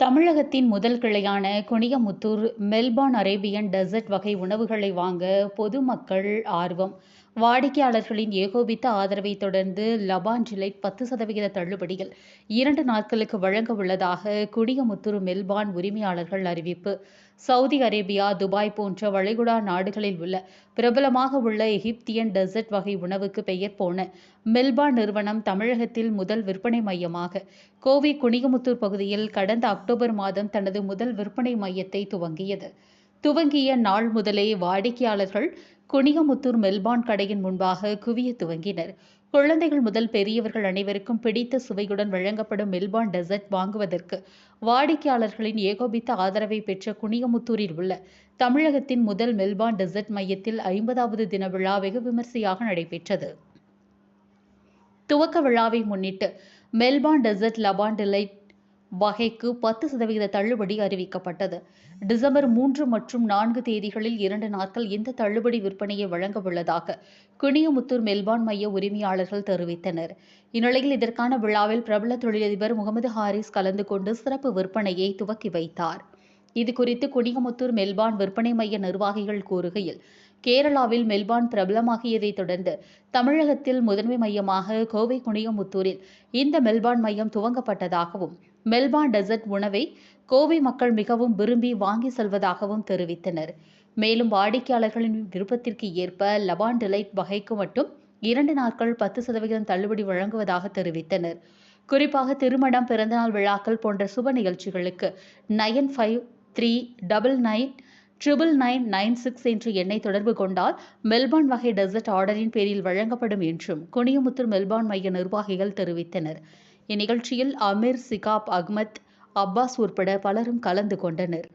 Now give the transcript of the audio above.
தமிழகத்தின் முதல் கிளையான குனியமுத்தூர் மெல்பார்ன் அரேபியன் டெசர்ட் வகை உணவுகளை வாங்க பொதுமக்கள் ஆர்வம். வாடிக்கையாளர்களின் ஏகோபித்த ஆதரவை தொடர்ந்து லபான் ஜிலைட் பத்து சதவிகித தள்ளுபடியில் இரண்டு நாட்களுக்கு வழங்க உள்ளதாக குடியமுத்தூர் மெல்பான் உரிமையாளர்கள் அறிவிப்பு. சவுதி அரேபியா துபாய் போன்ற வளைகுடா நாடுகளில் உள்ள பிரபலமாக உள்ள எகிப்தியன் டெசர்ட் வகை உணவுக்கு பெயர் போன மெல்பான் நிறுவனம் தமிழகத்தில் முதல் விற்பனை மையமாக. கோவை குனியமுத்தூர் பகுதியில் கடந்த அக்டோபர் மாதம் தனது முதல் விற்பனை மையத்தை துவங்கியது. துவங்கிய நாள் முதலே வாடிக்கையாளர்கள் குனியமுத்தூர் மெல்பான் கடையின் முன்பாக குவிய துவங்கினர். குழந்தைகள் முதல் பெரியவர்கள் அனைவருக்கும் பிடித்த சுவையுடன் வழங்கப்படும் மெல்பான் டெசர்ட் வாங்குவதற்கு வாடிக்கையாளர்களின் ஏகோபித்த ஆதரவை பெற்ற குனியமுத்தூரில் உள்ள தமிழகத்தின் முதல் மெல்பார்ன் டெசர்ட் மையத்தில் ஐம்பதாவது தின விழா வெகு விமர்சையாக நடைபெற்றது. துவக்க விழாவை முன்னிட்டு மெல்பார்ன் டெசர்ட் லபான் டிலைட் வகைக்கு பத்து சதவிகித தள்ளுபடி அறிவிக்கப்பட்டது. டிசம்பர் மூன்று மற்றும் நான்கு தேதிகளில் இரண்டு நாட்கள் இந்த தள்ளுபடி விற்பனையை வழங்க உள்ளதாக குனியமுத்தூர் மெல்பான் மைய உரிமையாளர்கள் தெரிவித்தனர். இந்நிலையில் இதற்கான விழாவில் பிரபல தொழிலதிபர் முகமது ஹாரிஸ் கலந்து கொண்டு சிறப்பு விற்பனையை துவக்கி வைத்தார். இதுகுறித்து குனியமுத்தூர் மெல்பான் விற்பனை மைய நிர்வாகிகள் கூறுகையில் கேரளாவில் மெல்பார்ன் பிரபலமாகியதைத் தொடர்ந்து தமிழகத்தில் முதன்மை மையமாக கோவை குனியமுத்தூரில் இந்த மெல்பான் மையம் துவங்கப்பட்டதாகவும் மெல்பார்ன் டெசர்ட் உணவை கோவை மக்கள் மிகவும் விரும்பி வாங்கி செல்வதாகவும் தெரிவித்தனர். மேலும் வாடிக்கையாளர்களின் விருப்பத்திற்கு ஏற்ப லபான் டிலைட் வகைக்கு மட்டும் இரண்டு நாட்கள் பத்து சதவிகிதம் தள்ளுபடி வழங்குவதாக தெரிவித்தனர். குறிப்பாக திருமணம் பிறந்தநாள் விழாக்கள் போன்ற சுப நிகழ்ச்சிகளுக்கு nine five three double nine triple nine nine six என்ற எண்ணை தொடர்பு கொண்டால் மெல்பார்ன் வகை டெசர்ட் ஆர்டரின் பேரில் வழங்கப்படும் என்றும் குனியமுத்தூர் மெல்பார்ன் மைய நிர்வாகிகள் தெரிவித்தனர். இந்நிகழ்ச்சியில் அமீர் சிகாப் அகமத் அப்பாஸ் உட்பட பலரும் கலந்து கொண்டனர்.